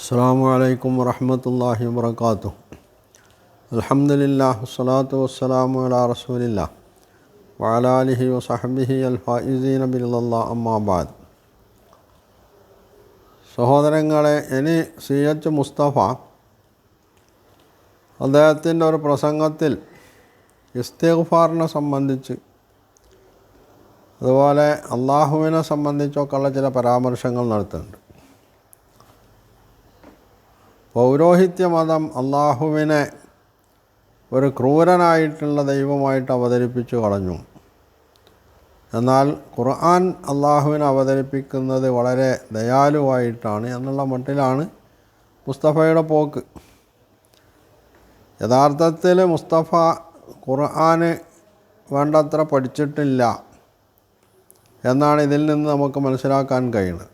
അസ്സാം വലൈക്കും വറഹമത്തല്ലാഹി വാത്തു അലഹമുല്ലാ വസ്സലാത്തു വസ്സലാമു അലാ റസൂലില്ല. വാലാലിഹി വസഹബിഹി അൽഫീസീൻ ബില്ലാ അമ്മാബാദ് സഹോദരങ്ങളെ ഇനി സി എച്ച് മുസ്തഫ അദ്ദേഹത്തിന്റെ ഒരു പ്രസംഗത്തിൽ ഇസ്തിഗ്ഫാറിനെ സംബന്ധിച്ച് അതുപോലെ അള്ളാഹുവിനെ സംബന്ധിച്ചൊക്കെയുള്ള ചില പരാമർശങ്ങൾ നടത്തുന്നുണ്ട്. പൗരോഹിത്യ മതം അള്ളാഹുവിനെ ഒരു ക്രൂരനായിട്ടുള്ള ദൈവമായിട്ട് അവതരിപ്പിച്ചു കളഞ്ഞു. എന്നാൽ ഖുർആൻ അള്ളാഹുവിനെ അവതരിപ്പിക്കുന്നത് വളരെ ദയാലുവായിട്ടാണ് എന്നുള്ള മട്ടിലാണ് മുസ്തഫയുടെ പോക്ക്. യഥാർത്ഥത്തിൽ മുസ്തഫ ഖുർആന് വേണ്ടത്ര പഠിച്ചിട്ടില്ല എന്നാണ് ഇതിൽ നിന്ന് നമുക്ക് മനസ്സിലാക്കാൻ കഴിയുന്നത്.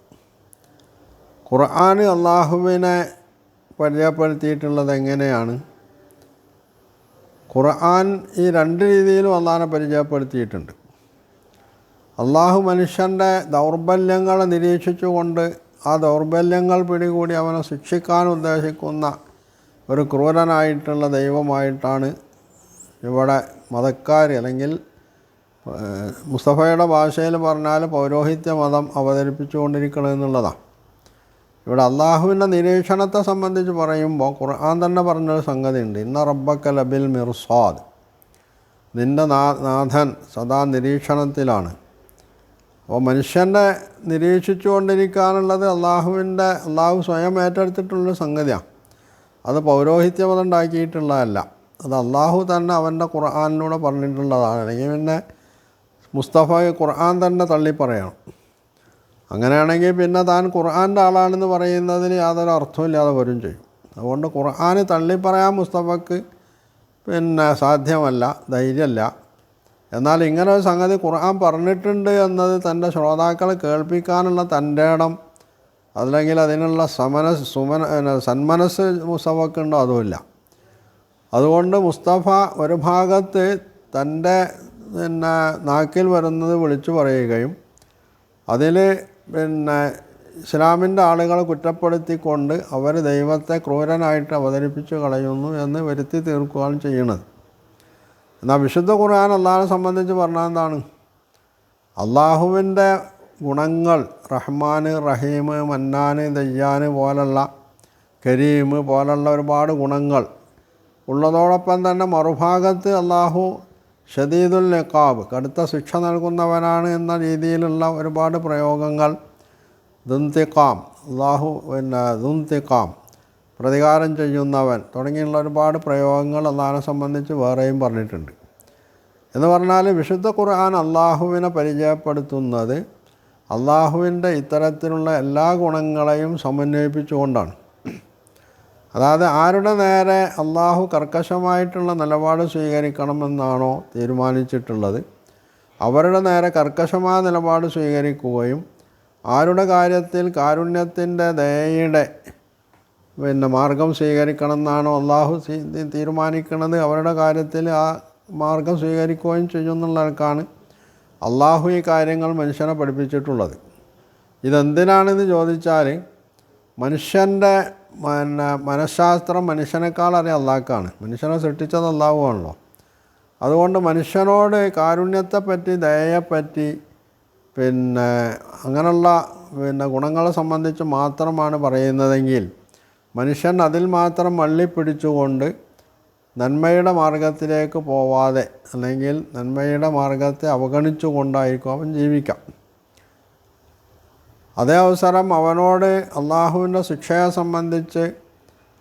ഖുർആൻ അള്ളാഹുവിനെ പരിചയപ്പെടുത്തിയിട്ടുള്ളത് എങ്ങനെയാണ് ഖുർആൻ ഈ രണ്ട് രീതിയിലും അള്ളാഹിനെ പരിചയപ്പെടുത്തിയിട്ടുണ്ട്. അള്ളാഹു മനുഷ്യന്റെ ദൗർബല്യങ്ങൾ നിരീക്ഷിച്ചുകൊണ്ട് ആ ദൗർബല്യങ്ങൾ പിടികൂടി അവനെ ശിക്ഷിക്കാൻ ഉദ്ദേശിക്കുന്ന ഒരു ക്രൂരനായിട്ടുള്ള ദൈവമായിട്ടാണ് ഇവിടെ മതക്കാർ അല്ലെങ്കിൽ മുസ്തഫയുടെ ഭാഷയിൽ പറഞ്ഞാൽ പൗരോഹിത്യ മതം അവതരിപ്പിച്ചുകൊണ്ടിരിക്കണം എന്നുള്ളതാണ് ഇവിടെ അള്ളാഹുവിന്റെ നിരീക്ഷണത്തെ സംബന്ധിച്ച് പറയുമ്പോൾ ഖുർആൻ തന്നെ പറഞ്ഞൊരു സംഗതിയുണ്ട്. ഇന്ന റബ്ബക്ക ലബിൽ മിർസാദ്. നിന്റെ നാഥൻ സദാ നിരീക്ഷണത്തിലാണ്. അപ്പോൾ മനുഷ്യന്റെ നിരീക്ഷിച്ചുകൊണ്ടിരിക്കാനുള്ളത് അള്ളാഹുവിന്റെ അള്ളാഹു സ്വയം ഏറ്റെടുത്തിട്ടുള്ളൊരു സംഗതിയാണ്. അത് പൗരോഹിത്യം ഉണ്ടാക്കിയിട്ടുള്ളതല്ല അത് അള്ളാഹു തന്നെ അവന്റെ ഖുർആാനിലൂടെ പറഞ്ഞിട്ടുള്ളതാണ്. അല്ലെങ്കിൽ പിന്നെ മുസ്തഫ ഖുർആൻ തന്നെ തള്ളി പറയണം അങ്ങനെയാണെങ്കിൽ പിന്നെ താൻ ഖുർആന്റെ ആളാണെന്ന് പറയുന്നതിന് യാതൊരു അർത്ഥമില്ലാതെ വരും ചെയ്യും. അതുകൊണ്ട് ഖുർആൻ തള്ളി പറയാൻ മുസ്തഫക്ക് പിന്നെ സാധ്യമല്ല ധൈര്യമല്ല. എന്നാൽ ഇങ്ങനെ ഒരു സംഗതി ഖുർആൻ പറഞ്ഞിട്ടുണ്ട് എന്നത് തന്റെ ശ്രോതാക്കളെ കേൾപ്പിക്കാനുള്ള തന്റെ ഇടം അല്ലെങ്കിൽ അതിനുള്ള സമന സുമന സന്മനസ് മുസ്തഫക്കുണ്ടോ അതുമില്ല. അതുകൊണ്ട് മുസ്തഫ ഒരു ഭാഗത്ത് തന്റെ പിന്നെ നാക്കിൽ വരുന്നത് വിളിച്ചു പറയുകയും അതിൽ പിന്നെ ഇസ്ലാമിന്റെ ആളുകളെ കുറ്റപ്പെടുത്തിക്കൊണ്ട് അവർ ദൈവത്തെ ക്രൂരനായിട്ട് അവതരിപ്പിച്ചു കളയുന്നു എന്ന് വരുത്തി തീർക്കുകയാണ് ചെയ്യുന്നത്. എന്നാൽ വിശുദ്ധ ഖുർആൻ അള്ളാഹിനെ സംബന്ധിച്ച് പറഞ്ഞാൽ എന്താണ്? അള്ളാഹുവിന്റെ ഗുണങ്ങൾ റഹ്മാൻ റഹീം മന്നാൻ ദയ്യാൻ പോലുള്ള കരീം പോലുള്ള ഒരുപാട് ഗുണങ്ങൾ ഉള്ളതോടൊപ്പം തന്നെ മറുഭാഗത്ത് അള്ളാഹു ഷദീദുൽ നിക്കാബ് കടുത്ത ശിക്ഷ നൽകുന്നവനാണ് എന്ന രീതിയിലുള്ള ഒരുപാട് പ്രയോഗങ്ങൾ. ദുന്തിക്കാം അള്ളാഹു പിന്നെ ദുന്തിക്കാം പ്രതികാരം ചെയ്യുന്നവൻ തുടങ്ങിയുള്ള ഒരുപാട് പ്രയോഗങ്ങൾ അള്ളാഹിനെ സംബന്ധിച്ച് വേറെയും പറഞ്ഞിട്ടുണ്ട്. എന്ന് പറഞ്ഞാൽ വിശുദ്ധ ഖുർആൻ അള്ളാഹുവിനെ പരിചയപ്പെടുത്തുന്നത് അള്ളാഹുവിന്റെ ഇത്തരത്തിലുള്ള എല്ലാ ഗുണങ്ങളെയും സമന്വയിപ്പിച്ചുകൊണ്ടാണ്. അതായത് ആരുടെ നേരെ അള്ളാഹു കർക്കശമായിട്ടുള്ള നിലപാട് സ്വീകരിക്കണമെന്നാണോ തീരുമാനിച്ചിട്ടുള്ളത്. അവരുടെ നേരെ കർക്കശമായ നിലപാട് സ്വീകരിക്കുകയും ആരുടെ കാര്യത്തിൽ കാരുണ്യത്തിന്റെ ദയയുടെ പിന്നെ മാർഗം സ്വീകരിക്കണം എന്നാണോ അള്ളാഹു തീരുമാനിക്കുന്നത്. അവരുടെ കാര്യത്തിൽ ആ മാർഗം സ്വീകരിക്കുകയും ചെയ്യുന്നുള്ളവർക്കാണ് അള്ളാഹു ഈ കാര്യങ്ങൾ മനുഷ്യനെ പഠിപ്പിച്ചിട്ടുള്ളത്. ഇതെന്തിനാണെന്ന് ചോദിച്ചാൽ മനുഷ്യന്റെ പിന്നെ മനഃശാസ്ത്രം മനുഷ്യനേക്കാൾ അറിയാം അള്ളാഹ്ക്കാണ് മനുഷ്യനെ സൃഷ്ടിച്ചത് അള്ളാഹുവാണല്ലോ. അതുകൊണ്ട് മനുഷ്യനോട് കാരുണ്യത്തെപ്പറ്റി ദയയെപ്പറ്റി പിന്നെ അങ്ങനെയുള്ള പിന്നെ ഗുണങ്ങളെ സംബന്ധിച്ച് മാത്രമാണ് പറയുന്നതെങ്കിൽ മനുഷ്യൻ അതിൽ മാത്രം മള്ളിപ്പിടിച്ചുകൊണ്ട് നന്മയുടെ മാർഗത്തിലേക്ക് പോവാതെ അല്ലെങ്കിൽ നന്മയുടെ മാർഗത്തെ അവഗണിച്ചുകൊണ്ടായിരിക്കും അവൻ ജീവിക്കാം. അതേ അവസരം അവനോട് അള്ളാഹുവിന്റെ ശിക്ഷയെ സംബന്ധിച്ച്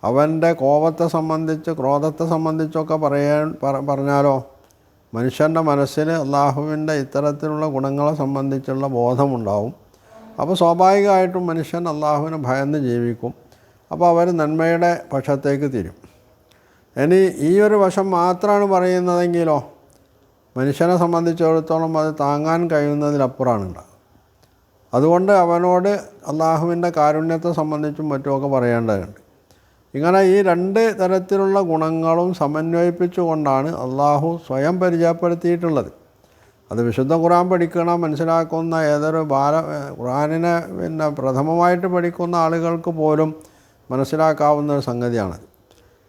അവന്റെ കോപത്തെ സംബന്ധിച്ച് ക്രോധത്തെ സംബന്ധിച്ചൊക്കെ പറയാൻ പറഞ്ഞാലോ? മനുഷ്യന്റെ മനസ്സിൽ അള്ളാഹുവിന്റെ ഇത്തരത്തിലുള്ള ഗുണങ്ങളെ സംബന്ധിച്ചുള്ള ബോധമുണ്ടാവും. അപ്പോൾ സ്വാഭാവികമായിട്ടും മനുഷ്യൻ അള്ളാഹുവിനെ ഭയന്ന് ജീവിക്കും. അപ്പോൾ അവർ നന്മയുടെ പക്ഷത്തേക്ക് തിരും. ഇനി ഈ ഒരു വശം മാത്രമാണ് പറയുന്നതെങ്കിലോ? മനുഷ്യനെ സംബന്ധിച്ചിടത്തോളം അത് താങ്ങാൻ കഴിയുന്നതിലപ്പുറമാണ് ഉണ്ടാകുക അതുകൊണ്ട് അവനോട് അള്ളാഹുവിന്റെ കാരുണ്യത്തെ സംബന്ധിച്ചും മറ്റുമൊക്കെ പറയേണ്ടതുണ്ട് ഇങ്ങനെ ഈ രണ്ട് തരത്തിലുള്ള ഗുണങ്ങളും സമന്വയിപ്പിച്ചുകൊണ്ടാണ് അള്ളാഹു സ്വയം പരിചയപ്പെടുത്തിയിട്ടുള്ളത്. അത് വിശുദ്ധ ഖുറാൻ പഠിക്കണം മനസ്സിലാക്കുന്ന ഏതൊരു ബാല ഖുറാനിനെ പിന്നെ പ്രഥമമായിട്ട് പഠിക്കുന്ന ആളുകൾക്ക് പോലും മനസ്സിലാക്കാവുന്ന ഒരു സംഗതിയാണ്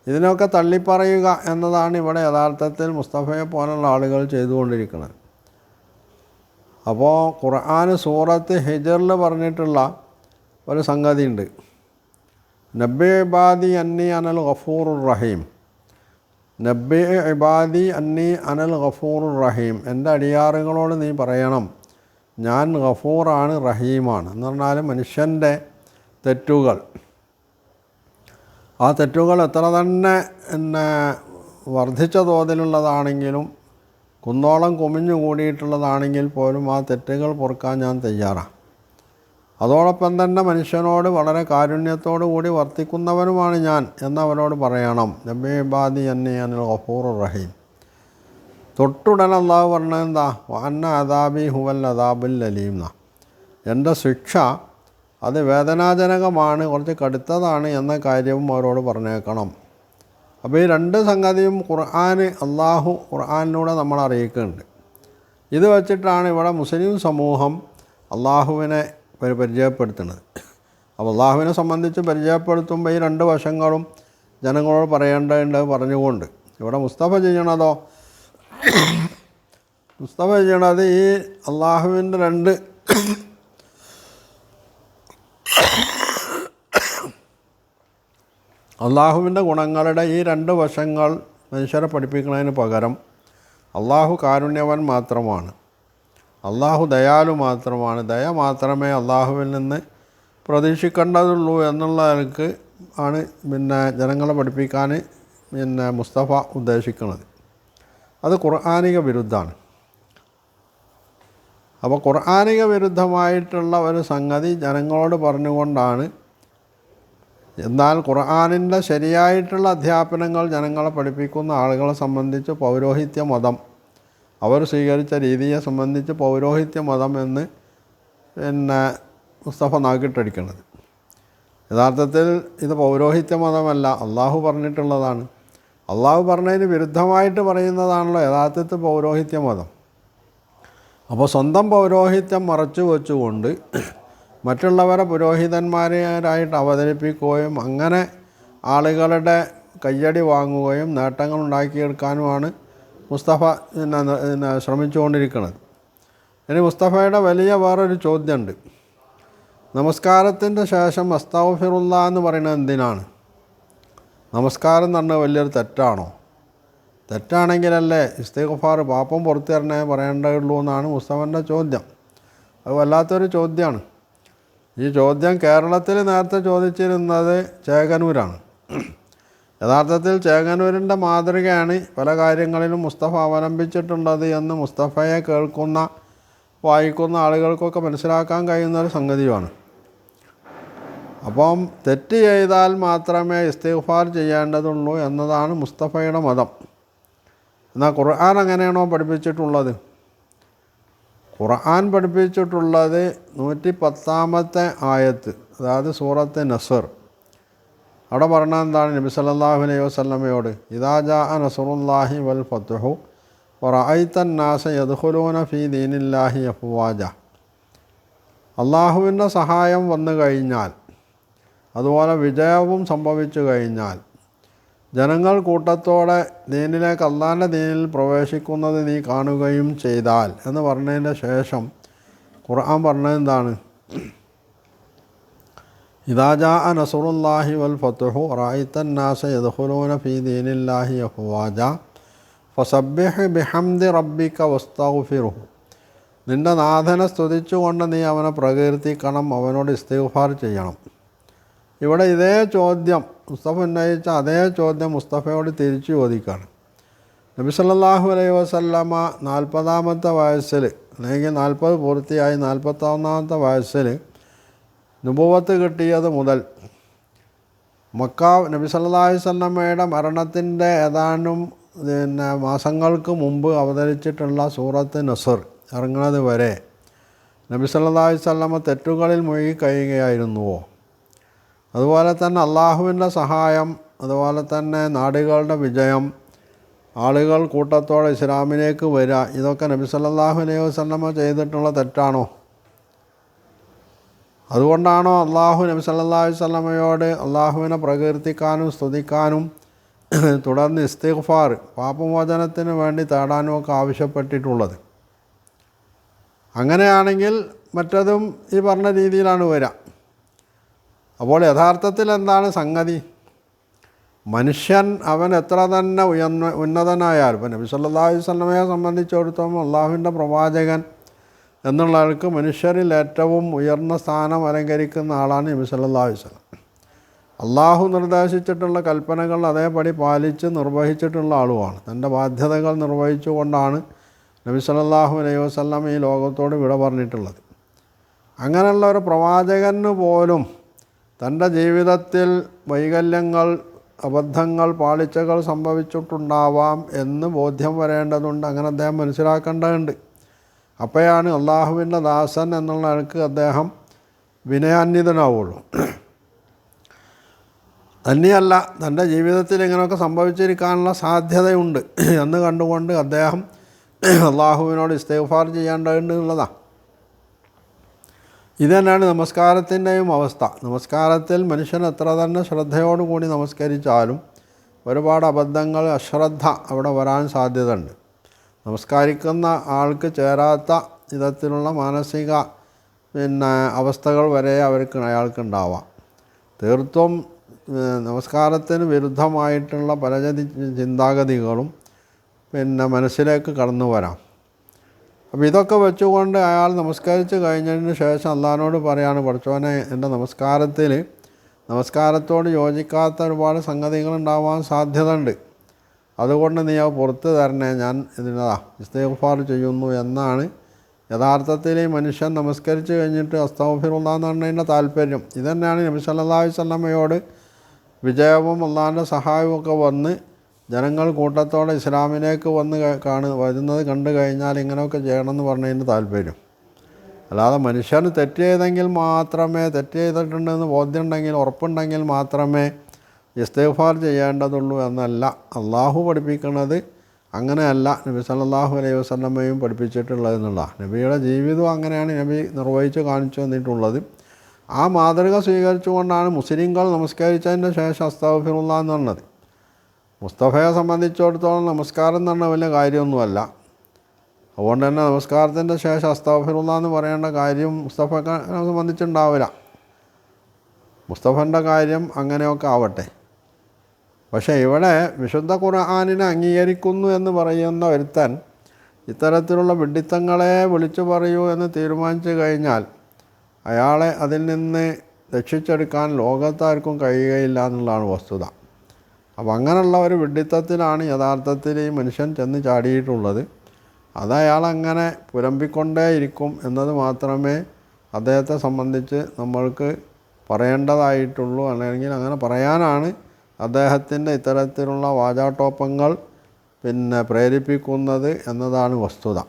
ഇതിനൊക്കെ തള്ളിപ്പറയുക എന്നതാണ് ഇവിടെ യഥാർത്ഥത്തിൽ മുസ്തഫയെ പോലുള്ള ആളുകൾ ചെയ്തുകൊണ്ടിരിക്കുന്നത്. അപ്പോൾ ഖുർആൻ സൂറത്ത് ഹിജറിൽ പറഞ്ഞിട്ടുള്ള ഒരു സംഗതി ഉണ്ട് നബ്ബി ഇബാദി അന്നി അനൽ ഗഫൂർ റഹീം. നബ്ബി ഇബാദി അന്നി അനൽ ഗഫൂർ റഹീം. എന്റെ അടിയാറുകളോട് നീ പറയണം. ഞാൻ ഗഫൂറാണ് റഹീമാണ്. എന്ന് പറഞ്ഞാൽ മനുഷ്യന്റെ തെറ്റുകൾ. ആ തെറ്റുകൾ എത്ര തന്നെ എന്നെ വർദ്ധിച്ച തോതിലുള്ളതാണെങ്കിലും കുന്നോളം കുമിഞ്ഞു കൂടിയിട്ടുള്ളതാണെങ്കിൽ പോലും ആ തെറ്റുകൾ പൊറുക്കാൻ ഞാൻ തയ്യാറാണ് അതോടൊപ്പം തന്നെ മനുഷ്യനോട് വളരെ കാരുണ്യത്തോടു കൂടി വർത്തിക്കുന്നവനുമാണ് ഞാൻ എന്നവരോട് പറയണം. നബി ബാദി എന്നെ അനിൽ ഗഫൂർ റഹീം. തൊട്ടുടൻ അള്ളാഹു പറഞ്ഞത് എന്താ? വന്ന അദാബി ഹുവൽ അദാബുൽ അലീം എന്നാ. എന്റെ ശിക്ഷ അത് വേദനാജനകമാണ് കുറച്ച് കടുത്തതാണ് എന്ന കാര്യവും അവരോട് പറഞ്ഞേക്കണം. അപ്പോൾ ഈ രണ്ട് സംഗതിയും ഖുർആൻ അള്ളാഹു ഖുർആാനിലൂടെ നമ്മൾ അറിയിക്കുന്നുണ്ട്. ഇത് വച്ചിട്ടാണ് ഇവിടെ മുസ്ലിം സമൂഹം അള്ളാഹുവിനെ പരി- പരിചയപ്പെടുത്തുന്നത്. അപ്പോൾ അള്ളാഹുവിനെ സംബന്ധിച്ച് പരിചയപ്പെടുത്തുമ്പോൾ ഈ രണ്ട് വശങ്ങളും ജനങ്ങളോട് പറയേണ്ടതുണ്ട് പറഞ്ഞുകൊണ്ട്. ഇവിടെ മുസ്തഫ ചെയ്യണതോ? മുസ്തഫ ചെയ്യണത് ഈ അള്ളാഹുവിന്റെ രണ്ട് അള്ളാഹുവിന്റെ ഗുണങ്ങളുടെ ഈ രണ്ട് വശങ്ങൾ മനുഷ്യരെ പഠിപ്പിക്കുന്നതിന് പകരം അള്ളാഹു കാരുണ്യവൻ മാത്രമാണ്. അള്ളാഹു ദയാലു മാത്രമാണ്. ദയ മാത്രമേ അള്ളാഹുവിൽ നിന്ന് പ്രതീക്ഷിക്കേണ്ടതുള്ളൂ എന്നുള്ള നിലയ്ക്ക് ആണ് പിന്നെ ജനങ്ങളെ പഠിപ്പിക്കാൻ പിന്നെ മുസ്തഫ ഉദ്ദേശിക്കുന്നത്. അത് ഖുർആാനിക വിരുദ്ധമാണ്. അപ്പോൾ ഖുർആാനിക വിരുദ്ധമായിട്ടുള്ള ഒരു സംഗതി ജനങ്ങളോട് പറഞ്ഞുകൊണ്ടാണ് എന്നാൽ ഖുർആാനിന്റെ ശരിയായിട്ടുള്ള അധ്യാപനങ്ങൾ ജനങ്ങളെ പഠിപ്പിക്കുന്ന ആളുകളെ സംബന്ധിച്ച് പൗരോഹിത്യ മതം. അവർ സ്വീകരിച്ച രീതിയെ സംബന്ധിച്ച് പൗരോഹിത്യ മതം എന്ന് പിന്നെ മുസ്തഫ നാക്കിട്ടടിക്കുന്നത് യഥാർത്ഥത്തിൽ ഇത് പൗരോഹിത്യ മതമല്ല അള്ളാഹു പറഞ്ഞിട്ടുള്ളതാണ്. അള്ളാഹു പറഞ്ഞതിന് വിരുദ്ധമായിട്ട് പറയുന്നതാണല്ലോ യഥാർത്ഥത്തിൽ പൗരോഹിത്യ മതം. അപ്പോൾ സ്വന്തം പൗരോഹിത്യം മറച്ചു വെച്ചുകൊണ്ട് മറ്റുള്ളവരെ പുരോഹിതന്മാരായിട്ട് അവതരിപ്പിക്കുകയും അങ്ങനെ ആളുകളുടെ കയ്യടി വാങ്ങുകയും നേട്ടങ്ങൾ ഉണ്ടാക്കിയെടുക്കാനുമാണ് മുസ്തഫ ശ്രമിച്ചുകൊണ്ടിരിക്കുന്നത്. ഇനി മുസ്തഫയുടെ വലിയ വേറൊരു ചോദ്യമുണ്ട്. നമസ്കാരത്തിന്റെ ശേഷം അസ്താഫിറുല്ല എന്ന് പറയുന്നത് എന്തിനാണ്? നമസ്കാരം എന്ന് പറഞ്ഞാൽ വലിയൊരു തെറ്റാണോ? തെറ്റാണെങ്കിലല്ലേ ഇസ്തിഗ്ഫാർ പാപ്പം പുറത്തു തരണേ പറയേണ്ടതുള്ളൂ എന്നാണ് മുസ്തഫന്റെ ചോദ്യം. അത് വല്ലാത്തൊരു ചോദ്യമാണ്. ഈ ചോദ്യം കേരളത്തിൽ നേരത്തെ ചോദിച്ചിരുന്നത് ചേകനൂരാണ്. യഥാർത്ഥത്തിൽ ചേകനൂരിന്റെ മാതൃകയാണ് പല കാര്യങ്ങളിലും മുസ്തഫ അവലംബിച്ചിട്ടുള്ളത് എന്ന് മുസ്തഫയെ കേൾക്കുന്ന വായിക്കുന്ന ആളുകൾക്കൊക്കെ മനസ്സിലാക്കാൻ കഴിയുന്ന ഒരു സംഗതിയുമാണ്. അപ്പം തെറ്റ് ചെയ്താൽ മാത്രമേ ഇസ്തിഗ്ഫാർ ചെയ്യേണ്ടതുള്ളൂ എന്നതാണ് മുസ്തഫയുടെ മതം. എന്നാൽ ഖുർആൻ അങ്ങനെയാണോ പഠിപ്പിച്ചിട്ടുള്ളത്? ഖുർആൻ പഠിപ്പിച്ചിട്ടുള്ളത് നൂറ്റി പത്താമത്തെ ആയത്ത് അതായത് സൂറത്ത് നസർ. അവിടെ പറഞ്ഞാൽ എന്താണ് നബി സല്ലല്ലാഹു അലൈഹി വസ്ലമയോട് ഇദാ ജാ നസറുല്ലാഹി വൽ ഫത്തുഹു വറഅയ്തൻ നാസ യദ്ഖുലൂന ഫീ ദീനില്ലാഹി അഫ്വാജ. അള്ളാഹുവിന്റെ സഹായം വന്നു കഴിഞ്ഞാൽ അതുപോലെ വിജയവും സംഭവിച്ചു കഴിഞ്ഞാൽ ജനങ്ങൾ കൂട്ടത്തോടെ ദീനിലേക്ക് അള്ളാന്റെ ദീനിൽ പ്രവേശിക്കുന്നത് നീ കാണുകയും ചെയ്താൽ എന്ന് പറഞ്ഞതിന്റെ ശേഷം ഖുർആൻ പറഞ്ഞത് എന്താണ്? ഇതാജാ നസുറുല്ലാഹി വൽ ഫത്തുഹു റായിത്തൻ നാസ യദ്ഖുലൂന ഫീ ദീനില്ലാഹി അഫ്വാജ ഫസബ്ബിഹ് ബിഹംദി റബ്ബിക വസ്തഗ്ഫിറുഹു നിന്റെ നാഥനെ സ്തുതിച്ചുകൊണ്ട് നീ അവനെ പ്രകീർത്തിക്കണം അവനോട് ഇസ്തിഗ്ഫാർ ചെയ്യണം. ഇവിടെ ഇതേ ചോദ്യം മുസ്തഫ ഉന്നയിച്ച അതേ ചോദ്യം മുസ്തഫയോട് തിരിച്ചു ചോദിക്കുകയാണ് നബി സല്ലാഹു അലൈഹി വസല്ലമ നാൽപ്പതാമത്തെ വയസ്സിൽ അല്ലെങ്കിൽ നാൽപ്പത് പൂർത്തിയായി നാൽപ്പത്തൊന്നാമത്തെ വയസ്സിൽ നുപുവത്ത് കിട്ടിയത് മുതൽ മക്ക നബി സല്ലാഹു അലൈഹി വസല്ലമയുടെ മരണത്തിന്റെ ഏതാനും പിന്നെ മാസങ്ങൾക്ക് മുമ്പ് അവതരിച്ചിട്ടുള്ള സൂറത്ത് നസർ ഇറങ്ങുന്നത് വരെ നബി സല്ലാഹു വസല്ലമ തെറ്റുകളിൽ മുഴുകി കഴിയുകയായിരുന്നുവോ? അതുപോലെ തന്നെ അള്ളാഹുവിന്റെ സഹായം അതുപോലെ തന്നെ നാടുകളുടെ വിജയം ആളുകൾ കൂട്ടത്തോടെ ഇസ്ലാമിലേക്ക് വരിക ഇതൊക്കെ നബി സല്ലാഹു അലൈഹി വസല്ലമ ചെയ്തിട്ടുള്ള തെറ്റാണോ? അതുകൊണ്ടാണോ അള്ളാഹു നബി സല്ലാഹു വല്ലമയോട് അള്ളാഹുവിനെ പ്രകീർത്തിക്കാനും സ്തുതിക്കാനും തുടർന്ന് ഇസ്തിഗ്ഫാർ പാപമോചനത്തിന് വേണ്ടി തേടാനും ഒക്കെ ആവശ്യപ്പെട്ടിട്ടുള്ളത്. അങ്ങനെയാണെങ്കിൽ മറ്റതും ഈ പറഞ്ഞ രീതിയിലാണ് വരിക. അപ്പോൾ യഥാർത്ഥത്തിൽ എന്താണ് സംഗതി? മനുഷ്യൻ അവൻ എത്ര തന്നെ ഉയർന്ന ഉന്നതനായാലും ഇപ്പം നബി സല്ലാഹു വല്ലമയെ സംബന്ധിച്ചിടത്തോളം അള്ളാഹുവിന്റെ പ്രവാചകൻ എന്നുള്ള ആൾക്ക് മനുഷ്യരിൽ ഏറ്റവും ഉയർന്ന സ്ഥാനം അലങ്കരിക്കുന്ന ആളാണ് നബി സല്ലാഹു വസല്ലം. അള്ളാഹു നിർദ്ദേശിച്ചിട്ടുള്ള കൽപ്പനകൾ അതേപടി പാലിച്ച് നിർവഹിച്ചിട്ടുള്ള ആളുമാണ്. തന്റെ ബാധ്യതകൾ നിർവഹിച്ചുകൊണ്ടാണ് നബി സല്ലാഹു അലൈഹി വസ്ലാം ഈ ലോകത്തോട് വിട പറഞ്ഞിട്ടുള്ളത്. അങ്ങനെയുള്ള ഒരു പ്രവാചകന് പോലും തന്റെ ജീവിതത്തിൽ വൈകല്യങ്ങൾ അബദ്ധങ്ങൾ പാളിച്ചകൾ സംഭവിച്ചിട്ടുണ്ടാവാം എന്ന് ബോധ്യം വരേണ്ടതുണ്ട്. അങ്ങനെ അദ്ദേഹം മനസ്സിലാക്കേണ്ടതുണ്ട്. അപ്പോഴാണ് അള്ളാഹുവിന്റെ ദാസൻ എന്നുള്ള നിലയ്ക്ക് അദ്ദേഹം വിനയാന്വിതനാവുള്ളൂ. തന്നെയല്ല തന്റെ ജീവിതത്തിൽ ഇങ്ങനെയൊക്കെ സംഭവിച്ചിരിക്കാനുള്ള സാധ്യതയുണ്ട്. എന്ന് കണ്ടുകൊണ്ട് അദ്ദേഹം അള്ളാഹുവിനോട് ഇസ്തേഫാർ ചെയ്യേണ്ടതുണ്ട് എന്നുള്ളതാണ് ഇത് തന്നെയാണ് നമസ്കാരത്തിന്റെയും അവസ്ഥ. നമസ്കാരത്തിൽ മനുഷ്യൻ എത്ര തന്നെ ശ്രദ്ധയോടുകൂടി നമസ്കരിച്ചാലും ഒരുപാട് അബദ്ധങ്ങൾ അശ്രദ്ധ അവിടെ വരാൻ സാധ്യതയുണ്ട്. നമസ്കരിക്കുന്ന ആൾക്ക് ചേരാത്ത വിധത്തിലുള്ള മാനസിക പിന്നെ അവസ്ഥകൾ വരെ അവർക്ക് അയാൾക്ക് ഉണ്ടാവാം തീർത്തും നമസ്കാരത്തിന് വിരുദ്ധമായിട്ടുള്ള പല ചിന്താഗതികളും പിന്നെ മനസ്സിലേക്ക് കടന്നു വരാം അപ്പോൾ ഇതൊക്കെ വെച്ചുകൊണ്ട് അയാൾ നമസ്കരിച്ച് കഴിഞ്ഞതിന് ശേഷം അള്ളഹാനോട് പറയാണ് പഠിച്ചവനെ എന്റെ നമസ്കാരത്തിൽ നമസ്കാരത്തോട് യോജിക്കാത്ത ഒരുപാട് സംഗതികൾ ഉണ്ടാവാൻ സാധ്യതയുണ്ട്. അതുകൊണ്ട് നീ അവ പുറത്ത് തരണേ ഞാൻ ഇതിനതാ ഇസ്തേഫാർ ചെയ്യുന്നു എന്നാണ്. യഥാർത്ഥത്തിൽ മനുഷ്യൻ നമസ്കരിച്ച് കഴിഞ്ഞിട്ട് അസ്തഫിറുള്ള എന്നാണ് താല്പര്യം. ഇതന്നെയാണ് നബി സല്ലാ അലൈഹി വസല്ലമയോട് വിജയവും അള്ളാഹിന്റെ സഹായവും ഒക്കെ വന്ന് ജനങ്ങൾ കൂട്ടത്തോടെ ഇസ്ലാമിലേക്ക് വന്ന് കാണു വരുന്നത് കണ്ടു കഴിഞ്ഞാൽ ഇങ്ങനെയൊക്കെ ചെയ്യണമെന്ന് പറഞ്ഞതിന് താല്പര്യം. അല്ലാതെ മനുഷ്യന് തെറ്റ് ചെയ്തെങ്കിൽ മാത്രമേ തെറ്റ് ചെയ്തിട്ടുണ്ടെന്ന് ബോധ്യമുണ്ടെങ്കിൽ ഉറപ്പുണ്ടെങ്കിൽ മാത്രമേ ഇസ്തേഫാർ ചെയ്യേണ്ടതുള്ളൂ എന്നല്ല. അള്ളാഹു പഠിപ്പിക്കുന്നത് അങ്ങനെയല്ല. നബി സല്ലല്ലാഹു അലൈഹി വസല്ലമയും പഠിപ്പിച്ചിട്ടുള്ളത് എന്നുള്ള നബിയുടെ ജീവിതം അങ്ങനെയാണ് നബി നിർവഹിച്ച് കാണിച്ചു തന്നിട്ടുള്ളത്. ആ മാതൃക സ്വീകരിച്ചുകൊണ്ടാണ് മുസ്ലിങ്ങൾ നമസ്കരിച്ചതിന്റെ ശേഷം അസ്താഫിറുള്ള എന്ന് പറഞ്ഞത്. മുസ്തഫയെ സംബന്ധിച്ചിടത്തോളം നമസ്കാരം പറഞ്ഞാൽ വലിയ കാര്യമൊന്നുമല്ല. അതുകൊണ്ട് തന്നെ നമസ്കാരത്തിന്റെ ശേഷം അസ്തഫിറുള്ള എന്ന് പറയേണ്ട കാര്യം മുസ്തഫനെ സംബന്ധിച്ചുണ്ടാവില്ല മുസ്തഫന്റെ കാര്യം അങ്ങനെയൊക്കെ ആവട്ടെ. പക്ഷേ ഇവിടെ വിശുദ്ധ ഖുർആാനിനെ അംഗീകരിക്കുന്നു എന്ന് പറയുന്ന ഒരുത്തൻ ഇത്തരത്തിലുള്ള വിഡിത്തങ്ങളെ വിളിച്ചു പറയൂ എന്ന് തീരുമാനിച്ചു കഴിഞ്ഞാൽ അയാളെ അതിൽ നിന്ന് രക്ഷിച്ചെടുക്കാൻ ലോകത്താർക്കും കഴിയുകയില്ല എന്നുള്ളതാണ് വസ്തുത. അപ്പോൾ അങ്ങനെയുള്ള ഒരു വിഡിത്തത്തിലാണ് യഥാർത്ഥത്തിൽ ഈ മനുഷ്യൻ ചെന്ന് ചാടിയിട്ടുള്ളത്. അത് അയാൾ അങ്ങനെ പുരമ്പിക്കൊണ്ടേയിരിക്കും എന്നത് മാത്രമേ അദ്ദേഹത്തെ സംബന്ധിച്ച് നമ്മൾക്ക് പറയേണ്ടതായിട്ടുള്ളൂ. അല്ലെങ്കിൽ അങ്ങനെ പറയാനാണ് അദ്ദേഹത്തിന്റെ ഇത്തരത്തിലുള്ള വാചാട്ടോപ്പങ്ങൾ പിന്നെ പ്രേരിപ്പിക്കുന്നത് എന്നതാണ് വസ്തുത.